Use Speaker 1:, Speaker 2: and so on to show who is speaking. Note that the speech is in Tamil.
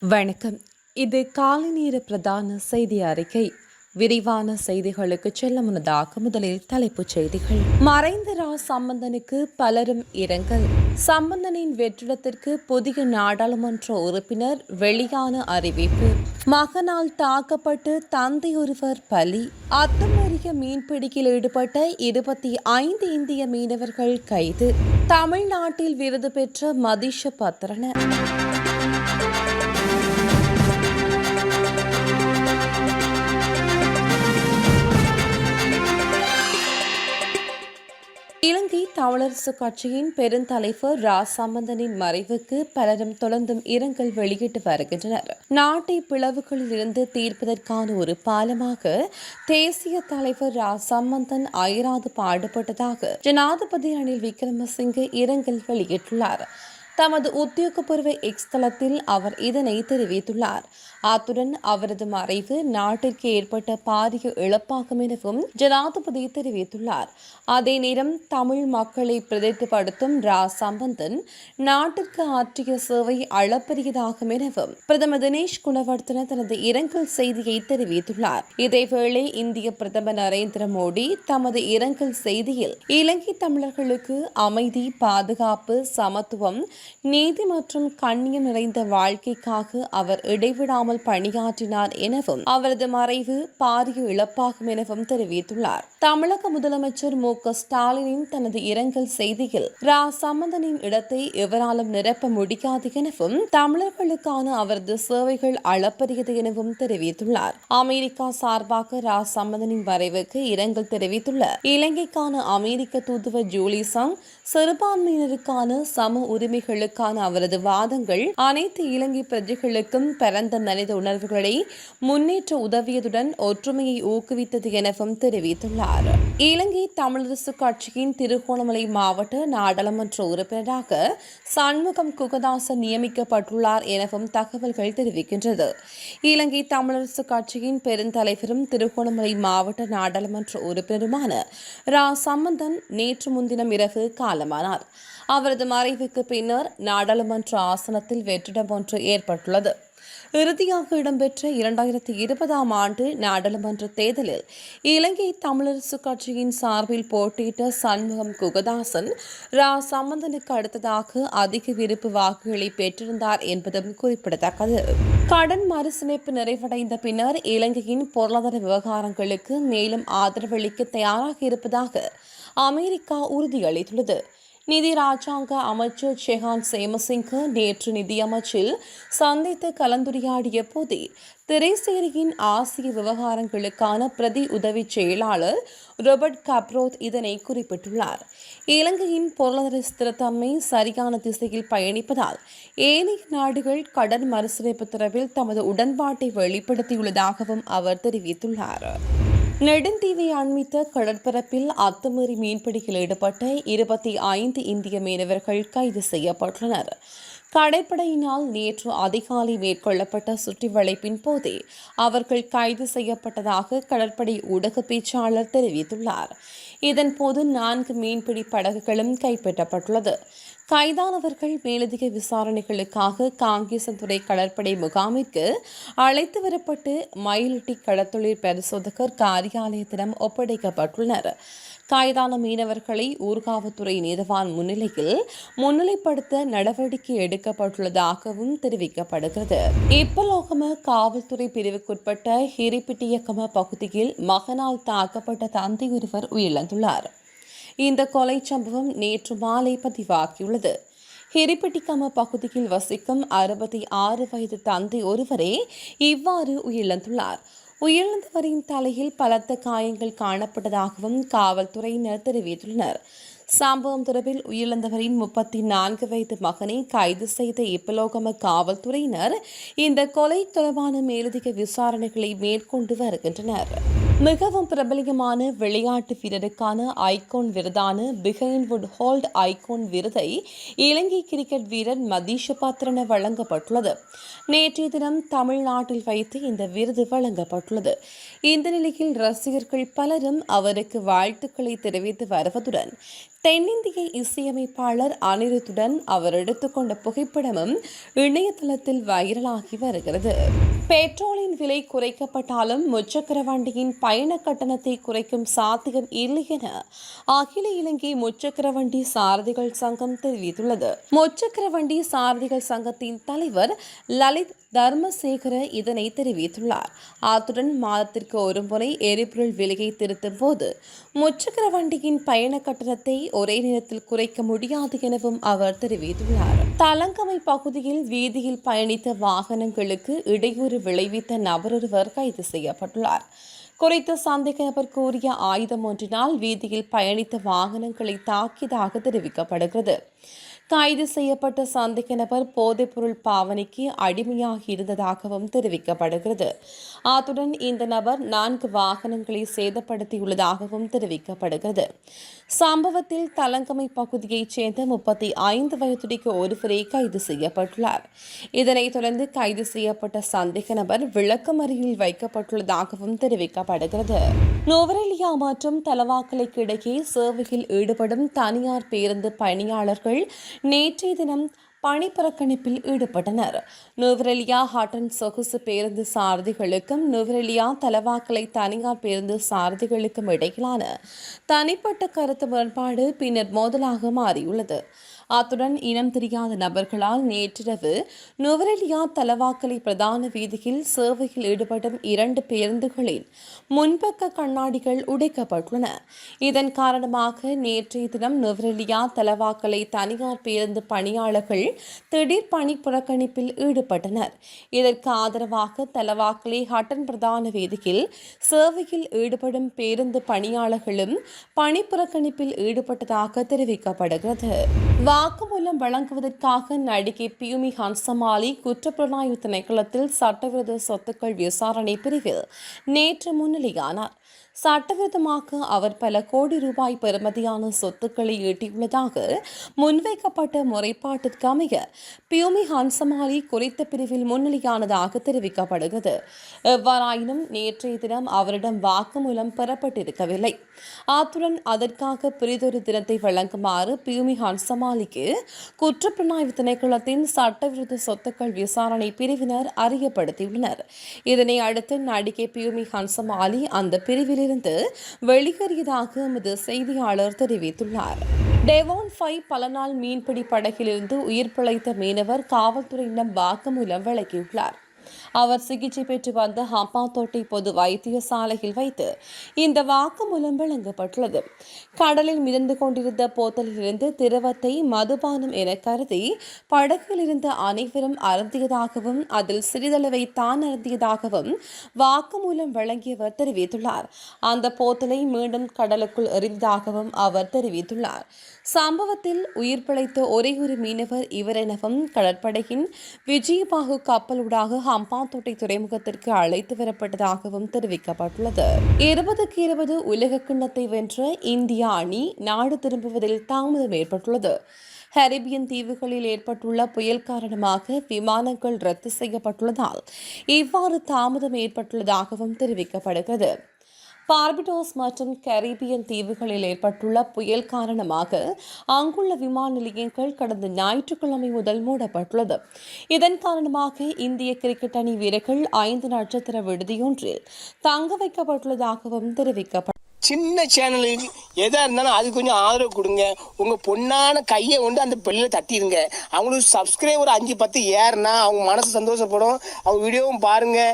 Speaker 1: வணக்கம். இது காலை நேர பிரதான செய்தி அறிக்கை. விரிவான செய்திகளுக்கு செல்ல முன்னதாக முதலில் தலைப்புச் செய்திகள். மறைந்த ரா சம்பந்தனுக்கு பலரும் இரங்கல். சம்பந்தனின் வெற்றிடத்திற்கு புதிய நாடாளுமன்ற உறுப்பினர் வெளியான அறிவிப்பு. மகனால் தாக்கப்பட்டு தந்தை ஒருவர் பலி. அத்துமீறிய மீன்பிடிக்கில் ஈடுபட்ட இருபத்தி ஐந்து இந்திய மீனவர்கள் கைது. தமிழ்நாட்டில் விருது பெற்ற மதிஷ பத்ரன. இலங்கை கட்சியின் பெருந்தலைவர் ரா சம்பந்தனின் மறைவுக்கு பலரும் தொடர்ந்தும் இரங்கல் வெளியிட்டு வருகின்றனர். நாட்டை பிளவுகளில் இருந்து தீர்ப்பதற்கான ஒரு பாலமாக தேசிய தலைவர் ரா சம்பந்தன் அயராது பாடுபட்டதாக ஜனாதிபதி ரணில் விக்ரமசிங்கே இரங்கல் வெளியிட்டுள்ளார். தமது உத்தியோகபூர்வ எக்ஸ் தளத்தில் அவர் இதனை தெரிவித்துள்ளார். அத்துடன் அவரது மறைவு நாட்டிற்கு ஏற்பட்ட பாரிய இழப்பாகும் எனவும் ஜனாதிபதி தெரிவித்துள்ளார். அதே நேரம் தமிழ் மக்களை பிரதித்துப்படுத்தும் ரா சம்பந்தன் நாட்டிற்கு ஆற்றிய சேவை அளப்பரியதாகும் எனவும் பிரதமர் தினேஷ் குணவர்த்தன தனது இரங்கல் செய்தியை தெரிவித்துள்ளார். இதேவேளை இந்திய பிரதமர் நரேந்திர மோடி தமது இரங்கல் செய்தியில் இலங்கை தமிழர்களுக்கு அமைதி பாதுகாப்பு சமத்துவம் நீதி மற்றும் கண்ணியம் நிறைந்த வாழ்க்கைக்காக அவர் இடைவிடாமல் இல்லாமல் பணியாற்றினார் எனவும் அவரது மறைவு பாரிய இழப்பாகும் எனவும் தெரிவித்துள்ளார். தமிழக முதலமைச்சர் மு. க. ஸ்டாலினின் தனது இரங்கல் செய்தியில் ரா. சம்பந்தனின் இடத்தை எவராலும் நிரப்ப முடியாது எனவும் தமிழர்களுக்கான அவரது சேவைகள் அளப்பரியது எனவும் தெரிவித்துள்ளார். அமெரிக்கா சார்பாக ரா. சம்பந்தனின் வரைவுக்கு இரங்கல் தெரிவித்துள்ள இலங்கைக்கான அமெரிக்க தூதுவர் ஜூலி சங் சிறுபான்மையினருக்கான சம உரிமைகளுக்கான அவரது வாதங்கள் அனைத்து இலங்கை பிரஜைகளுக்கும் பரந்த மனித உணர்வுகளை முன்னேற்ற உதவியதுடன் ஒற்றுமையை ஊக்குவித்தது எனவும் தெரிவித்துள்ளார். இலங்கை தமிழரசு கட்சியின் திருகோணமலை மாவட்ட நாடாளுமன்ற உறுப்பினராக சண்முகம் குகதாசன் நியமிக்கப்பட்டுள்ளார் எனவும் தகவல்கள் தெரிவிக்கின்றது. இலங்கை தமிழரசு கட்சியின் பெருந்தலைவரும் திருகோணமலை மாவட்ட நாடாளுமன்ற உறுப்பினருமான ரா. சம்பந்தன் நேற்று முன்தினம் இரவு காலமானார். அவரது மறைவுக்கு பின்னர் நாடாளுமன்ற ஆசனத்தில் வெற்றிடம் ஒன்று ஏற்பட்டுள்ளது. இறுதியாக இடம்பெற்ற இரண்டாயிரத்தி இருபதாம் ஆண்டு நாடாளுமன்ற தேர்தலில் இலங்கை தமிழரசு கட்சியின் சார்பில் போட்டியிட்ட சண்முகம் குகதாசன் ரா. சம்பந்தனுக்கு அடுத்ததாக அதிக விருப்பு வாக்குகளை பெற்றிருந்தார் என்பதும் குறிப்பிடத்தக்கது. கடன் மறுசமைப்பு நிறைவடைந்த பின்னர் இலங்கையின் பொருளாதார விவகாரங்களுக்கு மேலும் ஆதரவளிக்க தயாராக இருப்பதாக அமெரிக்கா உறுதியளித்துள்ளது. நிதி ராஜாங்க அமைச்சர் ஷெஹான் சேமசிங்க நேற்று நிதியமைச்சில் சந்தித்து கலந்துரையாடிய போதே திரைசேரியின் ஆசிய விவகாரங்களுக்கான பிரதி உதவி செயலாளர் ரொபர்ட் கப்ரோத் இதனை குறிப்பிட்டுள்ளார். இலங்கையின் பொருளாதார ஸ்திரத்தன்மை சரியான திசையில் பயணிப்பதால் ஏனைய நாடுகள் கடன் மறுசீரமைப்பு தொடர்பில் தமது உடன்பாட்டை வெளிப்படுத்தியுள்ளதாகவும் அவர் தெரிவித்துள்ளார். நெடுந்தீவை அண்மித்த கடற்பரப்பில் அத்துமீறி மீன்பிடியில் ஈடுபட்ட இருபத்தி ஐந்து இந்திய மீனவர்கள் கைது செய்யப்பட்டுள்ளனர். கடற்படையினால் நேற்று அதிகாலை மேற்கொள்ளப்பட்ட சுற்றி வளைப்பின் போதே அவர்கள் கைது செய்யப்பட்டதாக கடற்படை ஊடக பேச்சாளர் தெரிவித்துள்ளார். இதன்போது நான்கு மீன்பிடி படகுகளும் கைப்பற்றப்பட்டுள்ளது. கைதானவர்கள் மேலதிக விசாரணைகளுக்காக காங்கேசன்துறை கடற்படை முகாமிற்கு அழைத்து வரப்பட்டு மயிலிட்டி கடத்தொழில் பரிசோதகர் காரியாலயத்திடம் ஒப்படைக்கப்பட்டுள்ளனர். காய்தான மீனவர்களை ஊர்காவத்துறை நீதவான் முன்னிலையில் முன்னிலைப்படுத்த நடவடிக்கை எடுக்கப்பட்டுள்ளதாகவும் தெரிவிக்கப்படுகிறது. இப்பலோகம காவல்துறை பிரிவுக்குட்பட்ட ஹிரிப்பிட்டியக்கம பகுதியில் மகனால் தாக்கப்பட்ட தந்தை ஒருவர் உயிரிழந்துள்ளார். இந்த கொலை சம்பவம் நேற்று மாலை பதிவாகியுள்ளது. ஹிரிப்பிட்டிக்கம பகுதியில் வசிக்கும் அறுபத்தி ஆறு வயது தந்தை ஒருவரே இவ்வாறு உயிரிழந்துள்ளார். உயிரிழந்தவரின் தலையில் பலத்த காயங்கள் காணப்பட்டதாகவும் காவல்துறையினர் தெரிவித்துள்ளனர். சம்பவம் தொடர்பில் உயிரிழந்தவரின் முப்பத்தி நான்கு வயது மகனை கைது செய்த இப்பலோகம காவல்துறையினர் இந்த கொலை தொடர்பான மேலதிக விசாரணைகளை மேற்கொண்டு வருகின்றனர். மிகவும் பிரபலியமான விளையாட்டு வீரருக்கான ஐகோன் விருதான பிகைன்வுட் ஹோல்ட் ஐகோன் விருதை இலங்கை கிரிக்கெட் வீரர் மதீஷ பாத்திரன வழங்கப்பட்டுள்ளது. நேற்றைய தினம் தமிழ்நாட்டில் வைத்து இந்த விருது வழங்கப்பட்டுள்ளது. இந்த நிலையில் ரசிகர்கள் பலரும் அவருக்கு வாழ்த்துக்களை தெரிவித்து வருவதுடன் தென்னிந்திய இசையமைப்பாளர் அனிருத்துடன் அவர் எடுத்துக்கொண்ட புகைப்படமும் இணையதளத்தில் வைரலாகி வருகிறது. பெட்ரோலின் விலை குறைக்கப்பட்டாலும் முச்சக்கர வண்டியின் பயண கட்டணத்தை குறைக்கும் சாத்தியம் இல்லை என அகில இலங்கை முச்சக்கர வண்டி சாரதிகள் சங்கம் தெரிவித்துள்ளது. முச்சக்கர வண்டி சாரதிகள் சங்கத்தின் தலைவர் லலித் தர்மசேகர இதனை தெரிவித்துள்ளார். அத்துடன் மாதத்திற்கு ஒருமுறை எரிபொருள் விலையை திருத்தும் போது முச்சக்கர வண்டியின் பயண கட்டணத்தை ஒரே நேரத்தில் குறைக்க முடியாது எனவும் அவர் தெரிவித்துள்ளார். தலங்கமை பகுதியில் வீதியில் பயணித்த வாகனங்களுக்கு இடையூறு விளைவித்த நபரொருவர் கைது செய்யப்பட்டுள்ளார். குறித்த சந்தேக நபர் கூறிய ஆயுதம் ஒன்றினால் வீதியில் பயணித்த வாகனங்களை தாக்கியதாக தெரிவிக்கப்படுகிறது. கைது செய்யப்பட்ட சந்தேக நபர் போதைப்பொருள் பாவனைக்கு அடிமையாக இருந்ததாகவும் தெரிவிக்கப்படுகிறது. அத்துடன் இந்த நபர் நான்கு வாகனங்களை சேதப்படுத்தியுள்ளதாகவும் தெரிவிக்கப்படுகிறது. சம்பவத்தில் தலங்கமை பகுதியைச் சேர்ந்த முப்பத்தி ஐந்து வயதுடைய ஒருவரே கைது செய்யப்பட்டுள்ளார். இதனைத் தொடர்ந்து கைது செய்யப்பட்ட சந்தேக நபர் விளக்கமறியில் வைக்கப்பட்டுள்ளதாகவும் தெரிவிக்கப்படுகிறது. நுவரெலியா மற்றும் தலவாக்கலைக்கு இடையே சேவையில் ஈடுபடும் தனியார் பேருந்து பயணியாளர்கள் நேற்றைய தினம் பணிப்புறக்கணிப்பில் ஈடுபட்டனர். நுவரெலியா ஹாட்டன் சொகுசு பேருந்து சாரதிகளுக்கும் நுவரெலியா தலவாக்கலை தனியார் பேருந்து சாரதிகளுக்கும் இடையிலான தனிப்பட்ட கருத்து முரண்பாடு பின்னர் மோதலாக மாறியுள்ளது. அத்துடன் இனம் தெரியாத நபர்களால் நேற்றிரவு நுவரெலியா தலவாக்கலை பிரதான வீதியில் சேவையில் ஈடுபடும் இரண்டு பேருந்துகளின் முன்பக்க கண்ணாடிகள் உடைக்கப்பட்டுள்ளன. இதன் காரணமாக நேற்றைய தினம் நுவரெலியா தலவாக்கலை தனியார் பேருந்து பணியாளர்கள் திடீர் பணி புறக்கணிப்பில் ஈடுபட்டனர். இதற்கு ஆதரவாக தலவாக்கலை ஹட்டன் பிரதான வீதியில் சேவையில் ஈடுபடும் பேருந்து பணியாளர்களும் பணி புறக்கணிப்பில் ஈடுபட்டதாக தெரிவிக்கப்படுகிறது. வாக்குமூலம் வழங்குவதற்காக நடிகை பியூமி ஹன்சமாலி குற்றப்புலனாய்வு திணைக்களத்தில் சட்டவிரோத சொத்துக்கள் விசாரணை பிரிவில் நேற்று முன்னிலையானார். சட்டவிரோதமாக அவர் பல கோடி ரூபாய் பெறுமதியான சொத்துக்களை ஈட்டியுள்ளதாக முன்வைக்கப்பட்ட முறைப்பாட்டிற்கு அமைய பியூமி ஹன்சமாலி குறித்த பிரிவில் முன்னிலையானதாக தெரிவிக்கப்படுகிறது. எவ்வாறாயினும் நேற்றைய தினம் அவரிடம் வாக்குமூலம் பெறப்பட்டிருக்கவில்லை. அத்துடன் அதற்காக பிரிதொரு தினத்தை வழங்குமாறு பியூமி ஹன்சமாலி ஹன்சமாலிக்கு குற்றப்புலனாய்வு திணைக்களத்தின் சட்டவிரோத சொத்துக்கள் விசாரணை பிரிவினர் அறியப்படுத்தியுள்ளனர். இதனை அடுத்து நடிகை பியூமி ஹன்சமாலி அந்த பிரிவிலிருந்து வெளியேறியதாக எமது செய்தியாளர் தெரிவித்துள்ளார். டெவான் ஃபைவ் பல நாள் மீன்பிடி படகிலிருந்து உயிர் பிழைத்த மீனவர் காவல்துறையிடம் வாக்குமூலம் வழங்கியுள்ளார் அவர் சிகிச்சை பெற்று வந்த ஹம்பாத்தோட்டை பொது வைத்தியசாலையில் வைத்து இந்த வாக்குமூலம் வழங்கப்பட்டுள்ளது. கடலில் மிதந்து கொண்டிருந்த போத்தலிலிருந்து திரவத்தை மதுபானம் என கருதி படகில் இருந்த அனைவரும் அருந்தியதாகவும் அதில் சிறிதளவை தான் அருந்தியதாகவும் வாக்குமூலம் வழங்கியவர் தெரிவித்துள்ளார். அந்த போத்தலை மீண்டும் கடலுக்குள் எறிந்ததாகவும் அவர் தெரிவித்துள்ளார். சம்பவத்தில் உயிர் பிழைத்த ஒரே ஒரு மீனவர் இவர் எனவும் கடற்படையின் விஜயபாகு கப்பலூடாக ஹம்பா ஹம்பாந்தோட்டை துறைமுகத்திற்கு அழைத்து வரப்பட்டதாகவும் தெரிவிக்கப்பட்டுள்ளது. இருபதுக்கு இருபது உலக கிண்ணத்தை வென்ற இந்தியா அணி நாடு திரும்புவதில் தாமதம் ஏற்பட்டுள்ளது. ஹரிபியன் தீவுகளில் ஏற்பட்டுள்ள புயல் காரணமாக விமானங்கள் ரத்து செய்யப்பட்டுள்ளதால் இவ்வாறு தாமதம் ஏற்பட்டுள்ளதாகவும் தெரிவிக்கப்படுகிறது. பார்பிடோஸ் மற்றும் கரீபியன் தீவுகளில் ஏற்பட்டுள்ள புயல் காரணமாக அங்குள்ள விமான நிலையங்கள் கடந்த ஞாயிற்றுக்கிழமை முதல் மூடப்பட்டுள்ளது. இதன் காரணமாக இந்திய கிரிக்கெட் அணி வீரர்கள் ஐந்து நட்சத்திர விடுதியொன்றில் தங்க வைக்கப்பட்டுள்ளதாகவும் தெரிவிக்கப்பட்டது
Speaker 2: சின்ன சேனலுக்கு எதாக இருந்தாலும் அது கொஞ்சம் ஆதரவு கொடுங்க. உங்கள் பொண்ணான கையை கொண்டு அந்த பெல்லில் தட்டிடுங்க. அவங்களுக்கு சப்ஸ்கிரைபர் அஞ்சு பத்து ஏறுனா அவங்க மனசு சந்தோஷப்படும். அவங்க வீடியோவும் பாருங்கள்